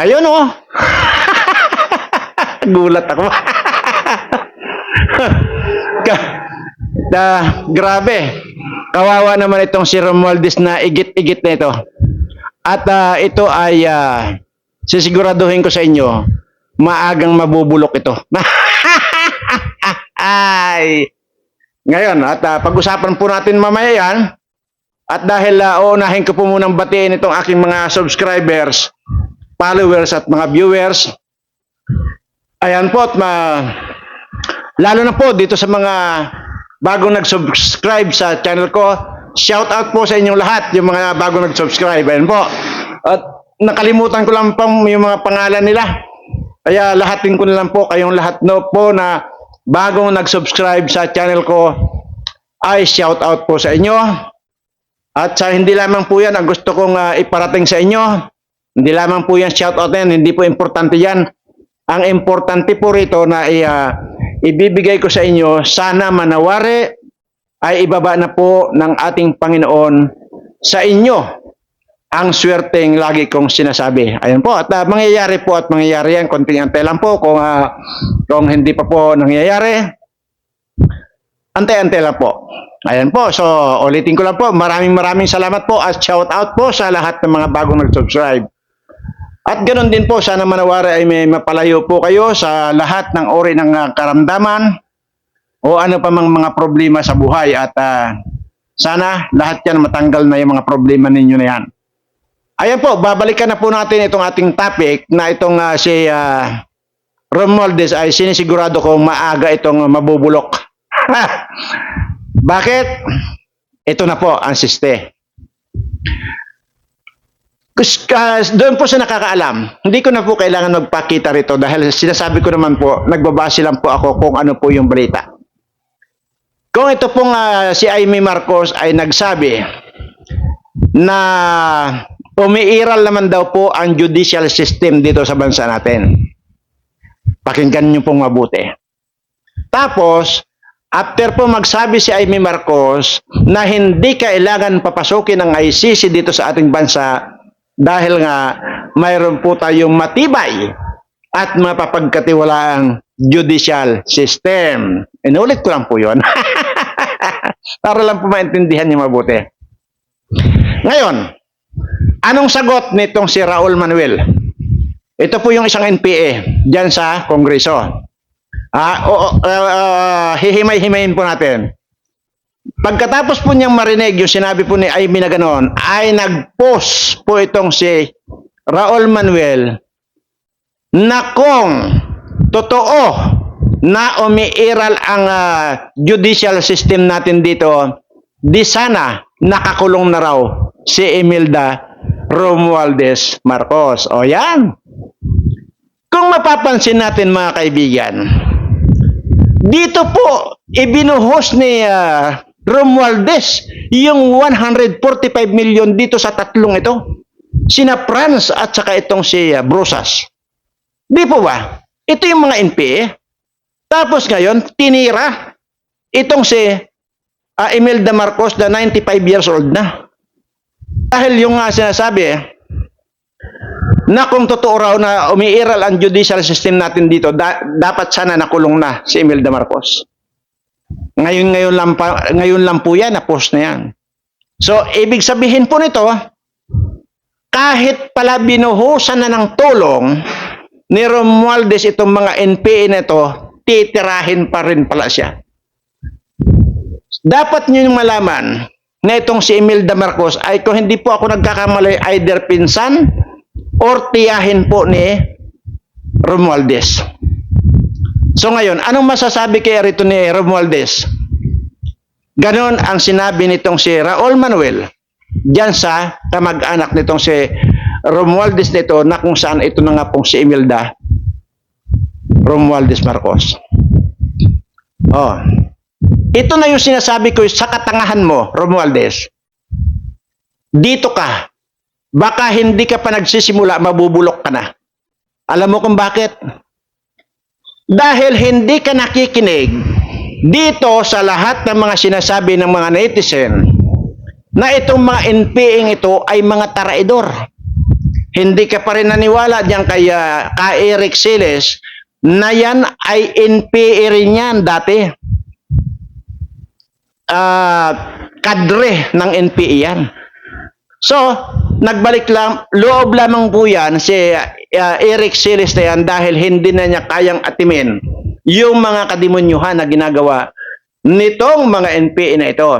Ayun oh. Gulat ako. Da, grabe. Kawawa naman itong si Romualdez na igit-igit na ito. At ah, ito ay ah, sisiguraduhin ko sa inyo, maagang mabubulok ito. ay. Ngayon, at ah, pag-usapan po natin mamaya yan. At dahil uh, uunahin ko po munang batiin itong aking mga subscribers, followers at mga viewers. Ayan po at ma lalo na po dito sa mga bagong nag-subscribe sa channel ko. Shout out po sa inyong lahat, yung mga bagong nag-subscribe. Ayan po. At nakalimutan ko lang po yung mga pangalan nila. Kaya lahatin ko na lang po kayong lahat no po na bagong nag-subscribe sa channel ko ay shout out po sa inyo. At sa hindi lamang po yan ang gusto kong ah, iparating sa inyo. Hindi lamang po yan shout out yan, hindi po importante yan. Ang importante po rito na ah, ibibigay ko sa inyo, sana manawari ay ibaba na po ng ating Panginoon sa inyo ang swerteng lagi kong sinasabi. Ayan po, at ah, mangyayari po at mangyayari yan. Konting antay lang po kung, ah, kung hindi pa po nangyayari. Antay-antay lang po. Ayan po, so ulitin ko lang po, maraming maraming salamat po at shout out po sa lahat ng mga bagong nag-subscribe. At ganoon din po, sana manawari ay may mapalayo po kayo sa lahat ng uri ng ah, karamdaman o ano pa mang mga problema sa buhay at ah, sana lahat yan matanggal na yung mga problema ninyo na yan. Ayan po, babalikan na po natin itong ating topic na itong ah, si ah, Romualdez ay sinisigurado kong maaga itong mabubulok. Bakit? Ito na po ang siste. Ah, doon po sa nakakaalam, hindi ko na po kailangan magpakita rito dahil sinasabi ko naman po, nagbabase lang po ako kung ano po yung balita. Kung ito pong ah, si Amy Marcos ay nagsabi na umiiral naman daw po ang judicial system dito sa bansa natin. Pakinggan niyo pong mabuti. Tapos, after po magsabi si Amy Marcos na hindi kailangan papasukin ng ICC dito sa ating bansa dahil nga mayroon po tayong matibay at mapapagkatiwalaang judicial system. Inulit ko lang po yun. Para lang po maintindihan niyo mabuti. Ngayon, anong sagot nitong si Raul Manuel? Ito po yung isang NPA dyan sa Kongreso. Ah, o, ah, ah, hihimay-himayin po natin. Pagkatapos po niyang marinig yung sinabi po ni Amy na gano'n, ay nag-post po itong si Raul Manuel na kung totoo na umiiral ang ah, judicial system natin dito, di sana nakakulong na raw si Imelda Romualdez Marcos. O yan. Kung mapapansin natin mga kaibigan, dito po, ibinuhos ni ah, Romualdez yung 145 million dito sa tatlong ito. Sina Franz at saka itong si ah, Brusas. Di po ba? Ito yung mga NPA. Tapos ngayon, tinira itong si ah, Imelda Marcos na 95 years old na. Dahil yung nga sinasabi na kung totoo raw na umiiral ang judicial system natin dito, da- dapat sana nakulong na si Imelda Marcos. Ngayon ngayon lang pa, ngayon lang po yan na post na yan. So ibig sabihin po nito, kahit pala binuhusan na ng tulong ni Romualdez itong mga NPA na ito, titirahin pa rin pala siya. Dapat yung malaman na itong si Imelda Marcos ay kung hindi po ako nagkakamali either pinsan or tiyahin po ni Romualdez. So ngayon, anong masasabi kay rito ni Romualdez? Ganon ang sinabi nitong si Raul Manuel diyan sa kamag-anak nitong si Romualdez nito na kung saan ito na nga pong si Imelda Romualdez Marcos. Oh. Ito na yung sinasabi ko sa katangahan mo, Romualdez. Dito ka. Baka hindi ka pa nagsisimula, mabubulok ka na. Alam mo kung bakit? Dahil hindi ka nakikinig dito sa lahat ng mga sinasabi ng mga netizen na itong mga NPA ito ay mga taraidor. hindi ka pa rin naniwala diyan kay ah, kay Eric Siles na yan ay NPA rin yan dati. Ah, kadre ng NPA yan. So, nagbalik lang, loob lamang po yan si uh, Eric Siles na yan dahil hindi na niya kayang atimin yung mga kademonyuhan na ginagawa nitong mga NPA na ito.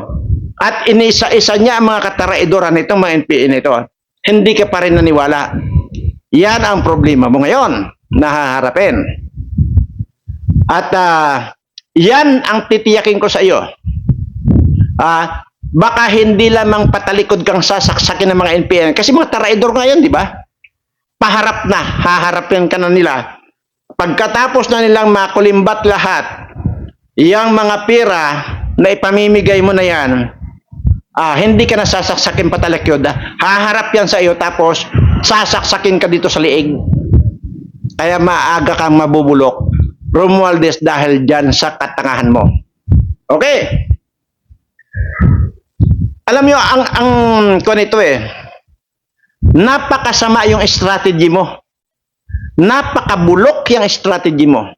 At inisa-isa niya ang mga kataraidoran nitong mga NPA na ito. Hindi ka pa rin naniwala. Yan ang problema mo ngayon na haharapin. At ah, yan ang titiyakin ko sa iyo. Ah, baka hindi lamang patalikod kang sasaksakin ng mga NPN. Kasi mga taraidor ngayon, di ba? Paharap na, haharapin ka na nila. Pagkatapos na nilang makulimbat lahat, yung mga pera na ipamimigay mo na yan, ah, hindi ka na sasaksakin patalikyod. ah. Haharap yan sa iyo tapos sasaksakin ka dito sa liig. Kaya maaga kang mabubulok. Romualdez dahil dyan sa katangahan mo. Okay? Alam nyo, ang, ang, kung eh, napakasama yung strategy mo. Napakabulok yung strategy mo.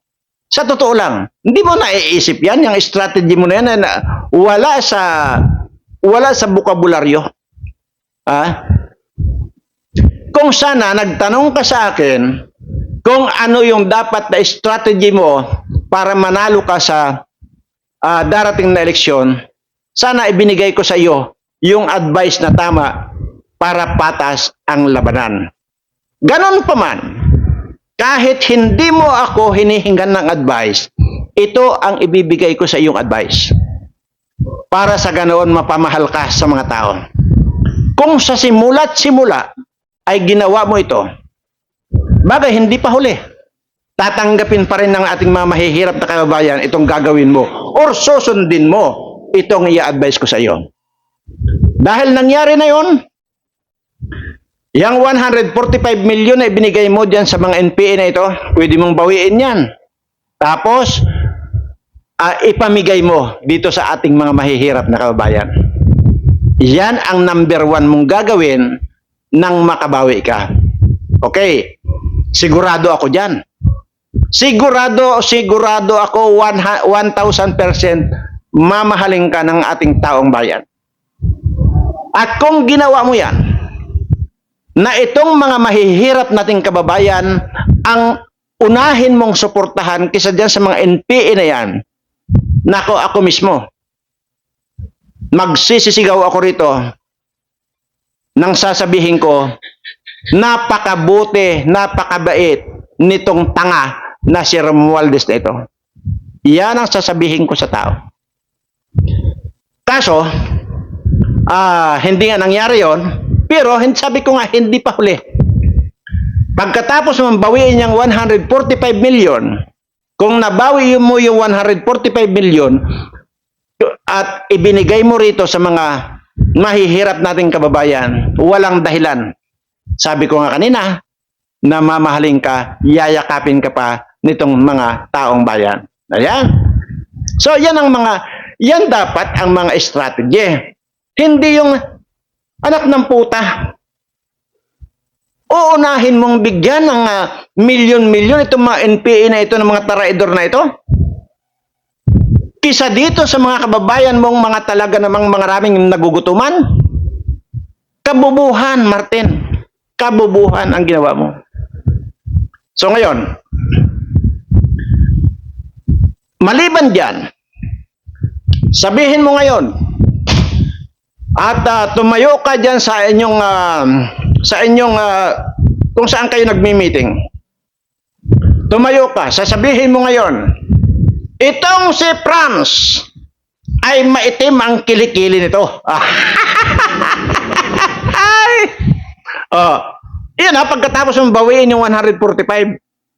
Sa totoo lang, hindi mo naiisip yan, yung strategy mo na yan, na wala sa, wala sa bukabularyo. Ah? Kung sana nagtanong ka sa akin kung ano yung dapat na strategy mo para manalo ka sa ah, darating na eleksyon, sana ibinigay ko sa iyo yung advice na tama para patas ang labanan. Ganon pa man, kahit hindi mo ako hinihingan ng advice, ito ang ibibigay ko sa iyong advice. Para sa ganoon mapamahal ka sa mga tao. Kung sa simula't simula ay ginawa mo ito, bagay hindi pa huli. Tatanggapin pa rin ng ating mga mahihirap na kababayan itong gagawin mo or susundin mo itong i-advise ko sa iyo. Dahil nangyari na yon, yung 145 million na ibinigay mo diyan sa mga NPA na ito, pwede mong bawiin yan. Tapos, ah, ipamigay mo dito sa ating mga mahihirap na kababayan. Yan ang number one mong gagawin nang makabawi ka. Okay, sigurado ako dyan. Sigurado, sigurado ako 1,000% mamahalin ka ng ating taong bayan. At kung ginawa mo yan, na itong mga mahihirap nating kababayan ang unahin mong suportahan kisa dyan sa mga NPA na yan, nako ako mismo, magsisisigaw ako rito nang sasabihin ko, napakabuti, napakabait nitong tanga na si Romualdez na ito. Yan ang sasabihin ko sa tao. Kaso, ah hindi nga nangyari yon pero sabi ko nga hindi pa huli. Pagkatapos mong bawiin yung 145 million, kung nabawi mo yung 145 million at ibinigay mo rito sa mga mahihirap nating kababayan, walang dahilan. Sabi ko nga kanina, na mamahalin ka, yayakapin ka pa nitong mga taong bayan. Ayan. So, yan ang mga, yan dapat ang mga strategy. Hindi yung anak ng puta. Uunahin mong bigyan ng ah, milyon-milyon itong mga NPA na ito, ng mga taraidor na ito. Kisa dito sa mga kababayan mong mga talaga namang mga raming nagugutuman. Kabubuhan, Martin. Kabubuhan ang ginawa mo. So ngayon, maliban dyan, sabihin mo ngayon, at ah, tumayo ka dyan sa inyong, ah, sa inyong, ah, kung saan kayo nagmi-meeting. Tumayo ka, sasabihin mo ngayon, itong si Franz ay maitim ang kilikili nito. ay! Oh, yun ha, pagkatapos mong bawiin yung 145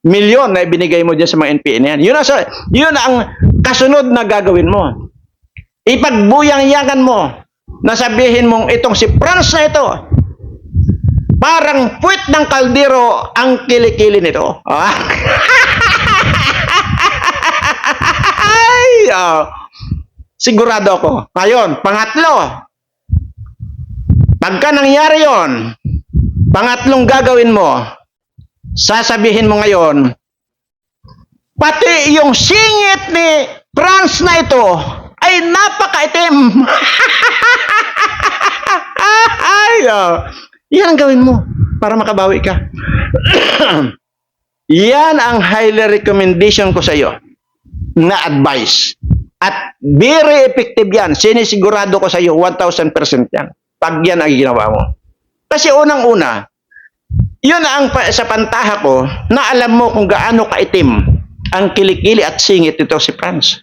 milyon na ibinigay mo dyan sa mga NPA na yan. Yun, sa- yun ang kasunod na gagawin mo. Ipagbuyang-yangan mo na sabihin mong itong si Franz na ito, parang puwit ng kaldero ang kilikili nito. Ah. Ay, ah. sigurado ako. Ngayon, pangatlo, pagka nangyari yon, Pangatlong gagawin mo, sasabihin mo ngayon, pati yung singit ni Franz na ito ay napakaitim. ay, oh. Yan ang gawin mo para makabawi ka. Yan ang highly recommendation ko sa iyo na advice. At very effective yan. Sinisigurado ko sa iyo, 1,000% yan. Pag yan ang ginawa mo. Kasi unang-una, yun ang pa- sa pantaha ko na alam mo kung gaano kaitim ang kilikili at singit nito si Franz.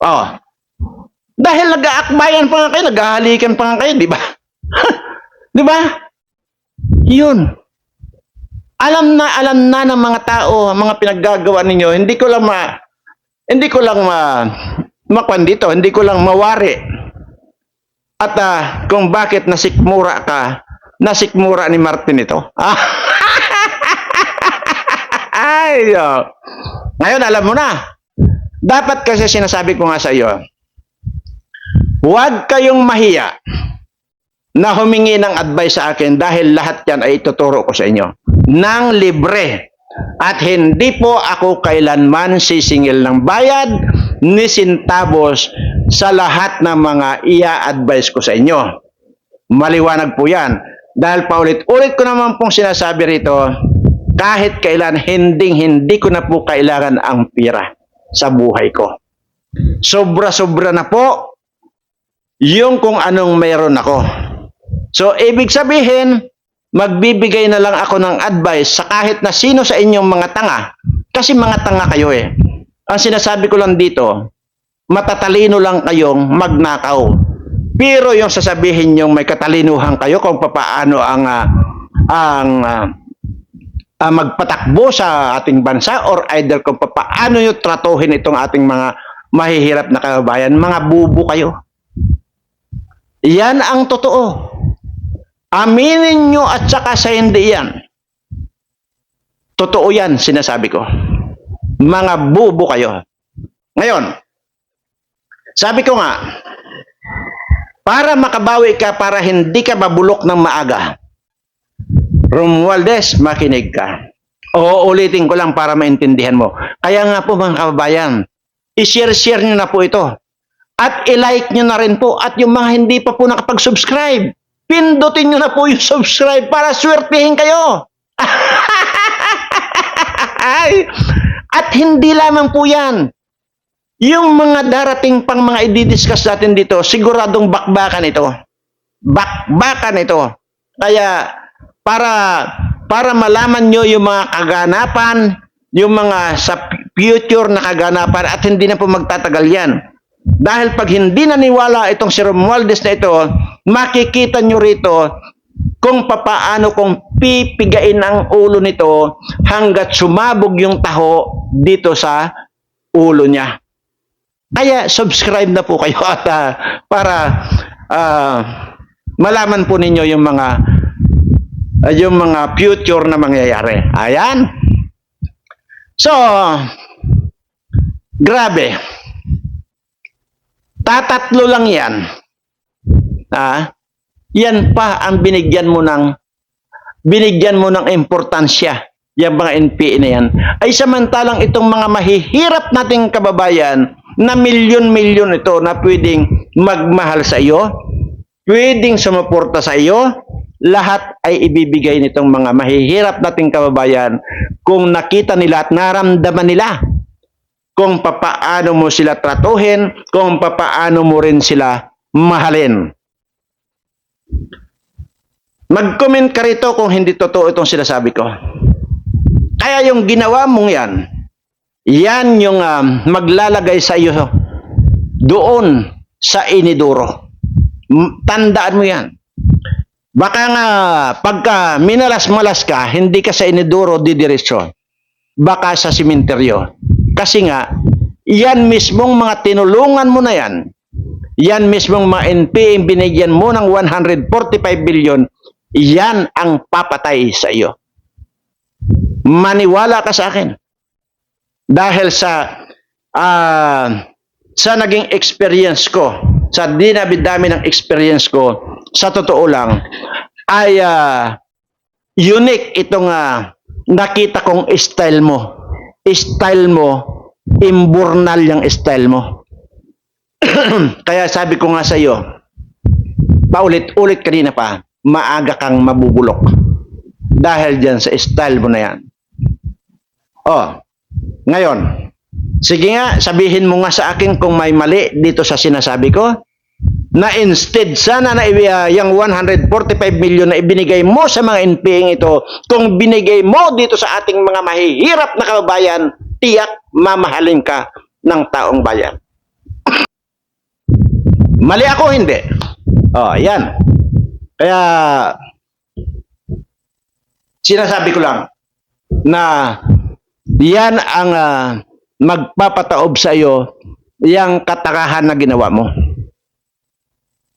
Oh. Dahil nag-aakbayan pa nga kayo, naghahalikan pa nga kayo, di ba? di ba? Yun. Alam na, alam na ng mga tao, mga pinaggagawa ninyo, hindi ko lang ma, hindi ko lang ma, makwan dito, hindi ko lang mawari. At ah, kung bakit nasikmura ka, nasikmura ni Martin ito. Ay, oh. Ngayon, alam mo na. Dapat kasi sinasabi ko nga sa iyo, huwag kayong mahiya na humingi ng advice sa akin dahil lahat yan ay ituturo ko sa inyo. Nang libre. At hindi po ako kailanman sisingil ng bayad ni sintabos sa lahat ng mga ia-advise ko sa inyo. Maliwanag po yan. Dahil paulit-ulit ko naman pong sinasabi rito, kahit kailan hindi hindi ko na po kailangan ang pira sa buhay ko. Sobra-sobra na po yung kung anong mayroon ako. So, ibig sabihin, magbibigay na lang ako ng advice sa kahit na sino sa inyong mga tanga. Kasi mga tanga kayo eh. Ang sinasabi ko lang dito, matatalino lang kayong magnakaw. Pero yung sasabihin yung may katalinuhan kayo kung papaano ang ah, ang ah, ah, magpatakbo sa ating bansa or either kung paano yung tratuhin itong ating mga mahihirap na kababayan, mga bubo kayo. Yan ang totoo. Aminin nyo at saka sa hindi yan. Totoo yan, sinasabi ko. Mga bubo kayo. Ngayon, sabi ko nga, para makabawi ka, para hindi ka mabulok ng maaga, Romualdez, makinig ka. O ulitin ko lang para maintindihan mo. Kaya nga po mga kababayan, i-share-share nyo na po ito. At i-like nyo na rin po. At yung mga hindi pa po nakapag-subscribe, pindutin nyo na po yung subscribe para swertihin kayo. Ay! At hindi lamang po yan. Yung mga darating pang mga i-discuss natin dito, siguradong bakbakan ito. Bakbakan ito. Kaya para para malaman nyo yung mga kaganapan, yung mga sa future na kaganapan at hindi na po magtatagal yan. Dahil pag hindi naniwala itong si Romualdez na ito, makikita nyo rito kung papaano kung pipigain ang ulo nito hanggat sumabog yung taho dito sa ulo niya. Kaya subscribe na po kayo at ah, para ah, malaman po ninyo yung mga ah, yung mga future na mangyayari. Ayan. So, grabe. Tatatlo lang yan. Ah, yan pa ang binigyan mo ng binigyan mo ng importansya. Yung mga NPA na yan. Ay samantalang itong mga mahihirap nating kababayan na milyon-milyon ito na pwedeng magmahal sa iyo, pwedeng sumuporta sa iyo, lahat ay ibibigay nitong mga mahihirap nating kababayan kung nakita nila at naramdaman nila kung papaano mo sila tratuhin, kung papaano mo rin sila mahalin. Mag-comment ka rito kung hindi totoo itong sinasabi ko. Kaya yung ginawa mong yan, yan yung um, maglalagay sa iyo doon sa iniduro. Tandaan mo yan. Baka nga pagka minalas-malas ka, hindi ka sa iniduro didiretso. Baka sa simenteryo. Kasi nga, yan mismong mga tinulungan mo na yan, yan mismong mga NPA binigyan mo ng 145 billion, yan ang papatay sa iyo. Maniwala ka sa akin. Dahil sa ah, sa naging experience ko, sa dinabi-dami ng experience ko, sa totoo lang, ay ah, unique itong ah, nakita kong style mo. Style mo, imburnal yung style mo. Kaya sabi ko nga sa iyo, paulit-ulit kanina pa, maaga kang mabubulok. Dahil dyan sa style mo na yan. Oh, ngayon, sige nga, sabihin mo nga sa akin kung may mali dito sa sinasabi ko, na instead sana na uh, yung 145 million na ibinigay mo sa mga NPing ito, kung binigay mo dito sa ating mga mahihirap na kababayan, tiyak mamahalin ka ng taong bayan. Mali ako, hindi. Oh, yan. Kaya, sinasabi ko lang na yan ang ah, magpapataob sa iyo yung katakahan na ginawa mo.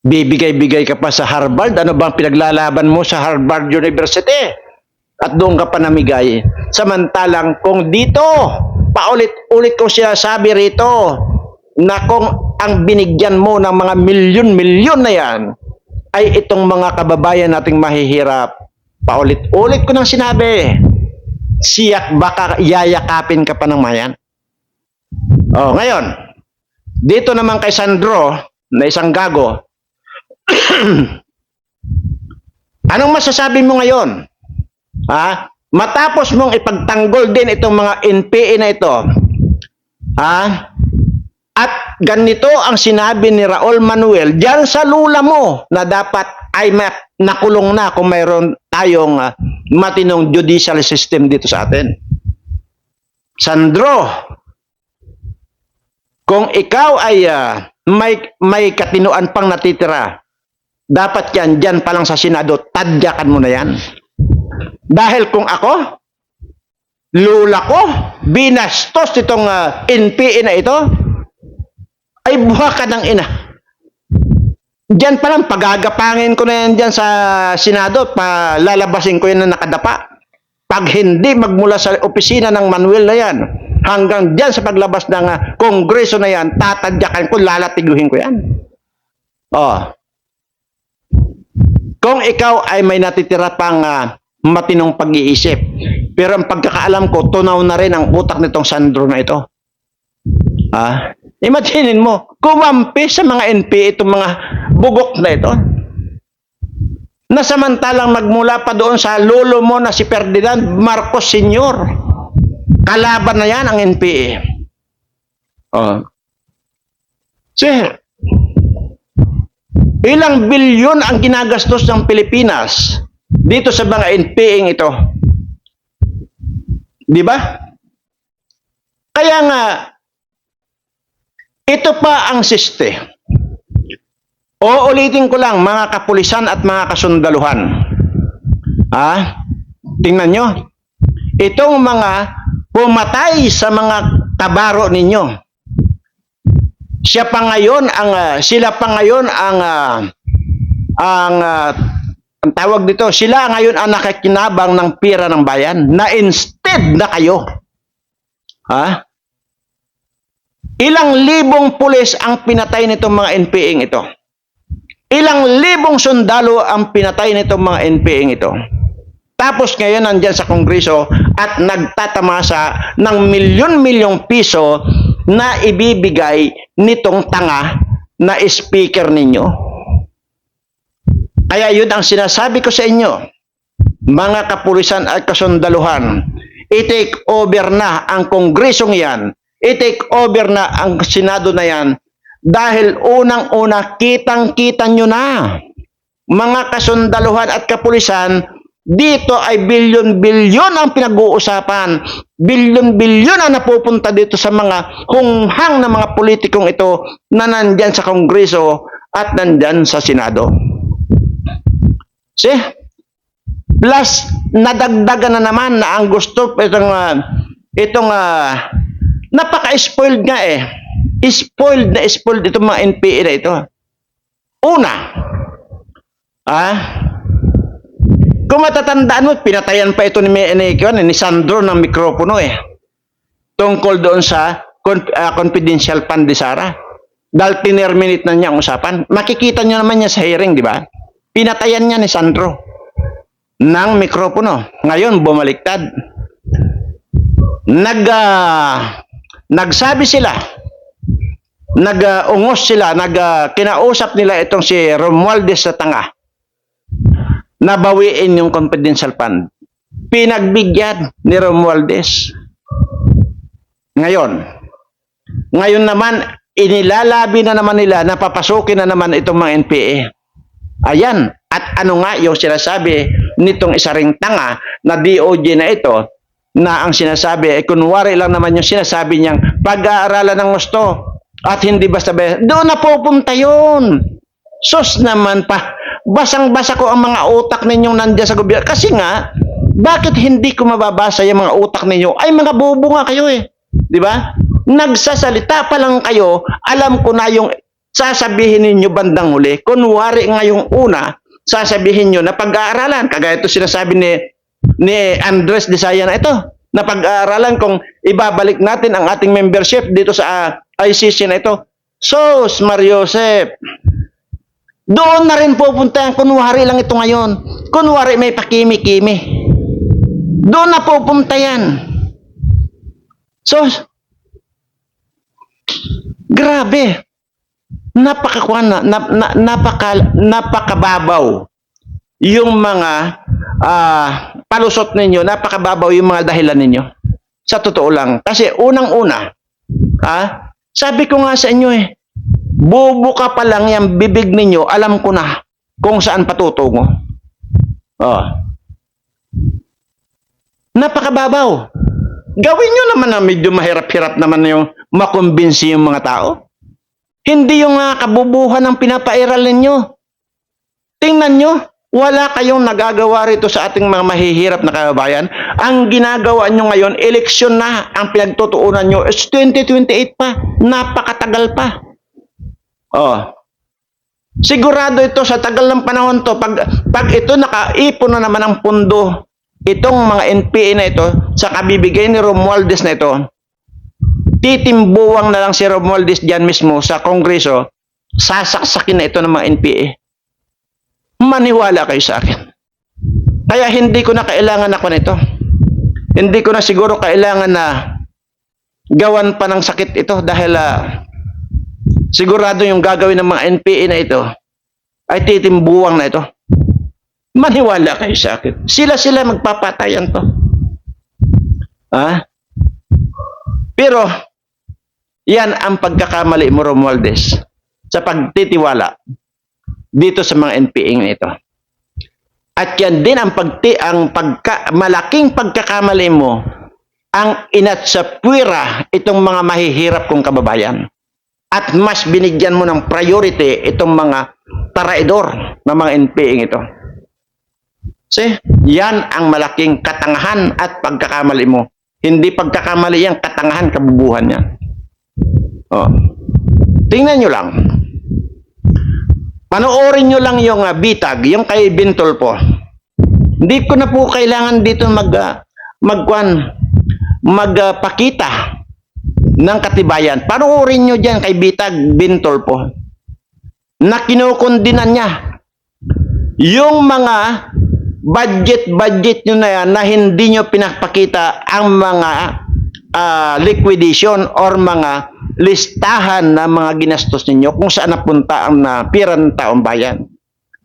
Bibigay-bigay ka pa sa Harvard. Ano bang pinaglalaban mo sa Harvard University? At doon ka pa namigay. Samantalang kung dito, paulit-ulit ko siya sabi rito, na kung ang binigyan mo ng mga milyon-milyon na yan, ay itong mga kababayan nating mahihirap. Paulit-ulit ko nang sinabi, siyak baka yayakapin ka pa ng mayan. Oh, ngayon, dito naman kay Sandro, na isang gago, anong masasabi mo ngayon? Ha? Matapos mong ipagtanggol din itong mga NPA na ito, ha? At ganito ang sinabi ni Raul Manuel diyan sa lula mo na dapat ay nakulong na kung mayroon tayong ah, matinong judicial system dito sa atin. Sandro, kung ikaw ay ah, may, may katinuan pang natitira, dapat yan, dyan pa lang sa Senado, tadyakan mo na yan. Dahil kung ako, lula ko, binastos itong ah, NPA na ito, ay buha ka ng ina. Diyan pa lang, pagagapangin ko na yan dyan sa Senado, palalabasin ko yan na nakadapa. Pag hindi magmula sa opisina ng Manuel na yan, hanggang dyan sa paglabas ng ah, kongreso na yan, tatadyakan ko, lalatiguhin ko yan. Oh. Kung ikaw ay may natitira pang ah, matinong pag-iisip, pero ang pagkakaalam ko, tunaw na rin ang utak nitong Sandro na ito. Ah, imaginin mo, kumampi sa mga NPA itong mga bugok na ito. Na samantalang magmula pa doon sa lolo mo na si Ferdinand Marcos Sr. Kalaban na yan ang NPA. Oh. Sir, ilang bilyon ang ginagastos ng Pilipinas dito sa mga NPA ito. Di ba? Kaya nga, ito pa ang siste. O ulitin ko lang mga kapulisan at mga kasundaluhan. Ha? Tingnan nyo. Itong mga pumatay sa mga kabaro ninyo. Siya pa ngayon ang ah, sila pa ngayon ang ah, ang ah, ang tawag dito, sila ngayon ang nakakinabang ng pira ng bayan na instead na kayo. Ha? Ilang libong pulis ang pinatay nitong mga NPA ito. Ilang libong sundalo ang pinatay nitong mga NPA ito. Tapos ngayon nandyan sa Kongreso at nagtatamasa ng milyon-milyong piso na ibibigay nitong tanga na speaker ninyo. Kaya yun ang sinasabi ko sa inyo, mga kapulisan at kasundaluhan, i-take over na ang kongresong yan, i-take over na ang senado na yan, dahil unang-una, kitang-kita nyo na. Mga kasundaluhan at kapulisan, dito ay bilyon-bilyon ang pinag-uusapan. Bilyon-bilyon ang napupunta dito sa mga hunghang na mga politikong ito na nandyan sa kongreso at nandyan sa senado. See? Plus, nadagdagan na naman na ang gusto itong ah, itong ah, napaka-spoiled nga eh. Spoiled na spoiled itong mga NPA na ito. Una, ah, kung matatandaan mo, pinatayan pa ito ni, ni, ni, ni Sandro ng mikropono eh. Tungkol doon sa ah, confidential fund ni Sara. Dahil tinerminate na niya ang usapan. Makikita niyo naman niya sa hearing, di ba? Pinatayan niya ni Sandro. ng mikropono. Ngayon, bumaliktad. Nag, ah, nagsabi sila, nag-ungos sila, nag, ah, kinausap nila itong si Romualdez sa tanga na bawiin yung confidential fund. Pinagbigyan ni Romualdez. Ngayon, ngayon naman, inilalabi na naman nila na papasukin na naman itong mga NPA. Ayan. At ano nga yung sinasabi nitong isa ring tanga na DOJ na ito na ang sinasabi, eh, kunwari lang naman yung sinasabi niyang pag-aaralan ng gusto at hindi basta. Doon na pupunta yun. Sus naman pa. Basang-basa ko ang mga utak ninyong nandiyan sa gobyerno. Kasi nga, bakit hindi ko mababasa yung mga utak ninyo? Ay, mga bobo nga kayo eh. Di ba? Nagsasalita pa lang kayo, alam ko na yung sasabihin ninyo bandang huli. Kunwari ngayong una, sasabihin nyo na pag-aaralan. Kagaya ito sinasabi ni, ni Andres Desaya na ito. Na pag-aaralan kung ibabalik natin ang ating membership dito sa ah, ICC na ito. Sos, Mariosep, doon na rin pupunta yan. Kunwari lang ito ngayon. Kunwari may pakimi-kimi. Doon na pupunta yan. So, grabe. Napakakuan na, na, na, napaka, napakababaw yung mga ah, palusot ninyo, napakababaw yung mga dahilan ninyo. Sa totoo lang. Kasi unang-una, ha, sabi ko nga sa inyo eh, bubuka pa lang yung bibig ninyo, alam ko na kung saan patutungo. Oh. Napakababaw. Gawin nyo naman na medyo mahirap-hirap naman yung makumbinsi yung mga tao. Hindi yung uh, kabubuhan ng pinapairal ninyo. Tingnan nyo, wala kayong nagagawa rito sa ating mga mahihirap na kababayan. Ang ginagawa nyo ngayon, eleksyon na. Ang pinagtutuunan nyo is 2028 pa. Napakatagal pa. Oh. Sigurado ito sa tagal ng panahon to, pag, pag ito nakaipon na naman ang pundo, itong mga NPA na ito, sa kabibigay ni Romualdez na ito, titimbuwang na lang si Romualdez dyan mismo sa kongreso, sasaksakin na ito ng mga NPA. Maniwala kayo sa akin. Kaya hindi ko na kailangan ako nito. Hindi ko na siguro kailangan na gawan pa ng sakit ito dahil ah, sigurado yung gagawin ng mga NPA na ito ay titimbuwang na ito. Maniwala kayo sa akin. Sila-sila magpapatayan to. Ha? Pero, yan ang pagkakamali mo, Romualdez, sa pagtitiwala dito sa mga NPA na ito. At yan din ang pagti ang pagka, malaking pagkakamali mo ang inat sa puwira itong mga mahihirap kong kababayan. At mas binigyan mo ng priority itong mga taraidor na mga NPA ito. See, yan ang malaking katangahan at pagkakamali mo. Hindi pagkakamali yan, katangahan, kabubuhan yan. Oh. Tingnan nyo lang. Panoorin nyo lang yung uh, bitag, yung kay Bintol po. Hindi ko na po kailangan dito mag, uh, magkwan, magpakita ng katibayan. Panoorin nyo dyan kay Bitag Bintol po. Na kinukundinan niya yung mga budget-budget nyo na yan na hindi nyo pinapakita ang mga ah, liquidation or mga listahan na mga ginastos ninyo kung saan napunta ang na pira ng taong bayan.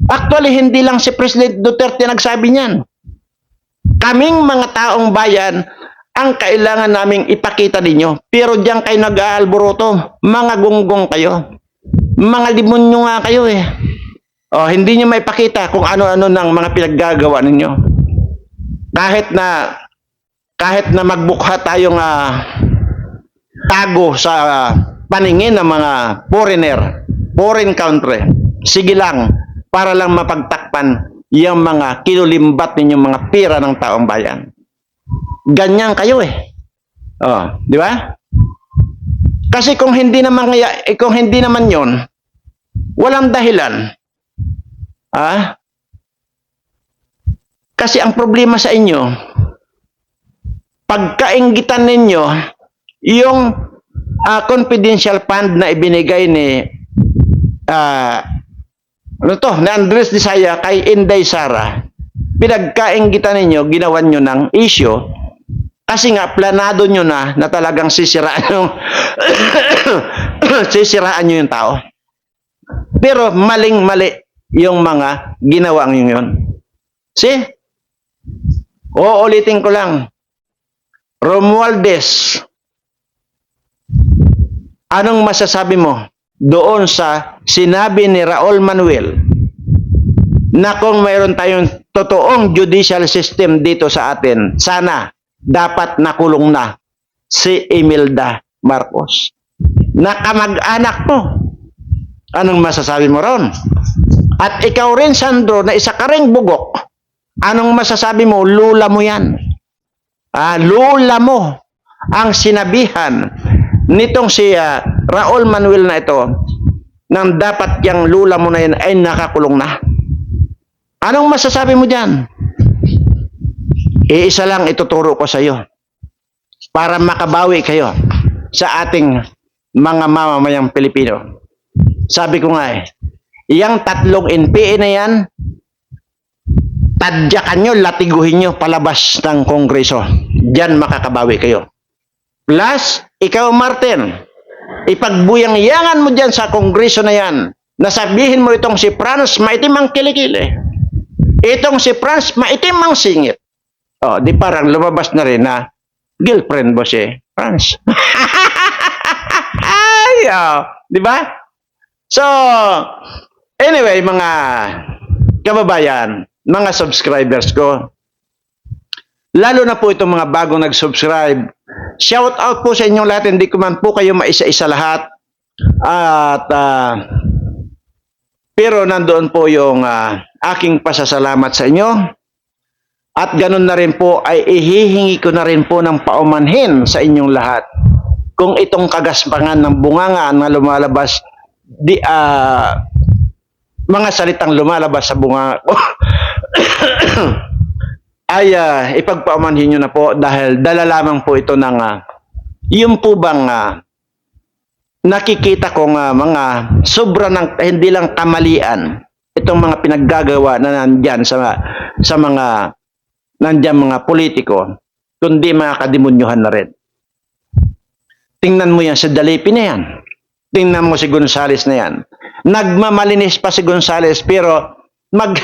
Actually, hindi lang si President Duterte nagsabi niyan. Kaming mga taong bayan ang kailangan naming ipakita ninyo. Pero diyan kayo nag-aalboroto. Mga gunggong kayo. Mga demonyo nga kayo eh. Oh, hindi niyo maipakita kung ano-ano ng mga pinaggagawa ninyo. Kahit na kahit na magbukha tayong ah, tago sa ah, paningin ng mga foreigner, foreign country. Sige lang para lang mapagtakpan yung mga kinulimbat ninyong mga pira ng taong bayan. Ganyan kayo eh. Oh, di ba? Kasi kung hindi naman kaya, eh, kung hindi naman 'yon, walang dahilan Ah? Kasi ang problema sa inyo, pagkainggitan ninyo, yung ah, confidential fund na ibinigay ni ah, ano to, ni Andres Disaya kay Inday Sara, pinagkaingitan ninyo, ginawan nyo ng issue, kasi nga, planado nyo na na talagang sisiraan yung sisiraan nyo yung tao. Pero maling-mali yung mga ginawa nyo yun. See? Uulitin ko lang. Romualdez, anong masasabi mo doon sa sinabi ni Raul Manuel na kung mayroon tayong totoong judicial system dito sa atin, sana dapat nakulong na si Imelda Marcos. Nakamag-anak mo. Anong masasabi mo ron? At ikaw rin, Sandro, na isa ka ring bugok. Anong masasabi mo? Lula mo yan. Ah, lula mo ang sinabihan nitong si ah, Raul Manuel na ito nang dapat yung lula mo na yan ay nakakulong na. Anong masasabi mo dyan? Iisa lang ituturo ko sa iyo para makabawi kayo sa ating mga mamamayang Pilipino. Sabi ko nga eh, iyang tatlong NPA na yan, tadyakan nyo, latiguhin nyo palabas ng Kongreso. Diyan makakabawi kayo. Plus, ikaw Martin, ipagbuyang-yangan mo dyan sa Kongreso na yan, nasabihin mo itong si Franz maitim ang kilikili. Itong si Franz maitim ang singit. Oh, di parang lumabas na rin na girlfriend mo si Franz. Ay, oh, di ba? So, anyway, mga kababayan, mga subscribers ko, lalo na po itong mga bagong nag-subscribe, shout out po sa inyong lahat, hindi ko man po kayo maisa-isa lahat. At, ah, pero nandoon po yung ah, aking pasasalamat sa inyo. At ganun na rin po ay ihihingi ko na rin po ng paumanhin sa inyong lahat. Kung itong kagaspangan ng bunganga na lumalabas, di, ah, mga salitang lumalabas sa bunga ay ah, ipagpaumanhin nyo na po dahil dala lamang po ito ng ah, yung po bang ah, nakikita ko nga mga sobra ng hindi lang kamalian itong mga pinaggagawa na nandyan sa sa mga nandyan mga politiko kundi mga kadimonyohan na rin. Tingnan mo yan sa Dalipi na yan. Tingnan mo si Gonzales na yan. Nagmamalinis pa si Gonzales pero mag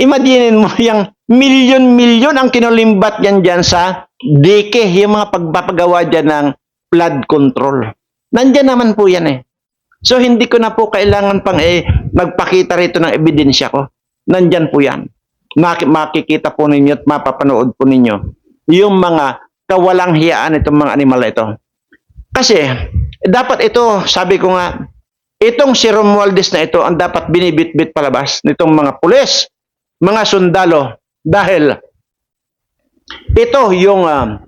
imagine mo yung milyon-milyon ang kinulimbat yan dyan sa dike, yung mga pagpapagawa dyan ng flood control. Nandyan naman po yan eh. So hindi ko na po kailangan pang eh, magpakita rito ng ebidensya ko. Nandyan po yan. Maki- makikita po ninyo at mapapanood po ninyo yung mga kawalang hiyaan itong mga animal ito. Kasi, dapat ito, sabi ko nga, itong si Romualdez na ito ang dapat binibitbit palabas nitong mga pulis, mga sundalo, dahil ito yung ah,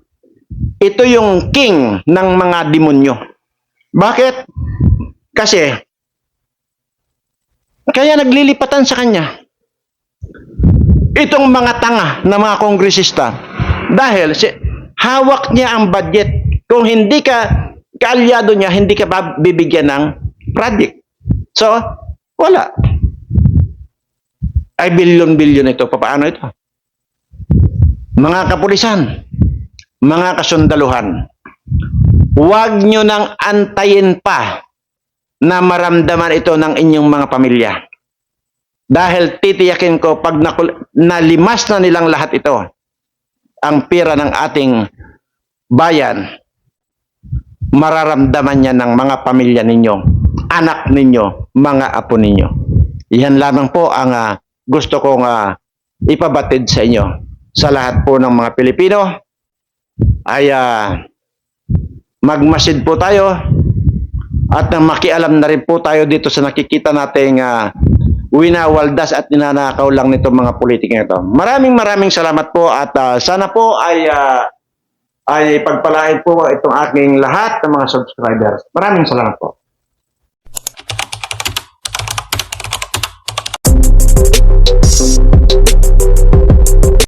ito yung king ng mga demonyo. Bakit? Kasi kaya naglilipatan sa kanya itong mga tanga na mga kongresista dahil si, hawak niya ang budget. Kung hindi ka kaalyado niya, hindi ka bibigyan ng project. So, wala. Ay bilyon-bilyon ito. Paano ito? Mga kapulisan, mga kasundaluhan, huwag nyo nang antayin pa na maramdaman ito ng inyong mga pamilya. Dahil titiyakin ko, pag nalimas na nilang lahat ito, ang pira ng ating bayan, mararamdaman niya ng mga pamilya ninyo, anak ninyo, mga apo ninyo. Yan lamang po ang ah, gusto kong ah, ipabatid sa inyo. Sa lahat po ng mga Pilipino, ay ah, magmasid po tayo at nang makialam na rin po tayo dito sa nakikita nating uh, winawaldas at ninanakaw lang nitong mga politika nito. Maraming maraming salamat po at uh, sana po ay uh, ay pagpalain po itong aking lahat ng mga subscribers. Maraming salamat po.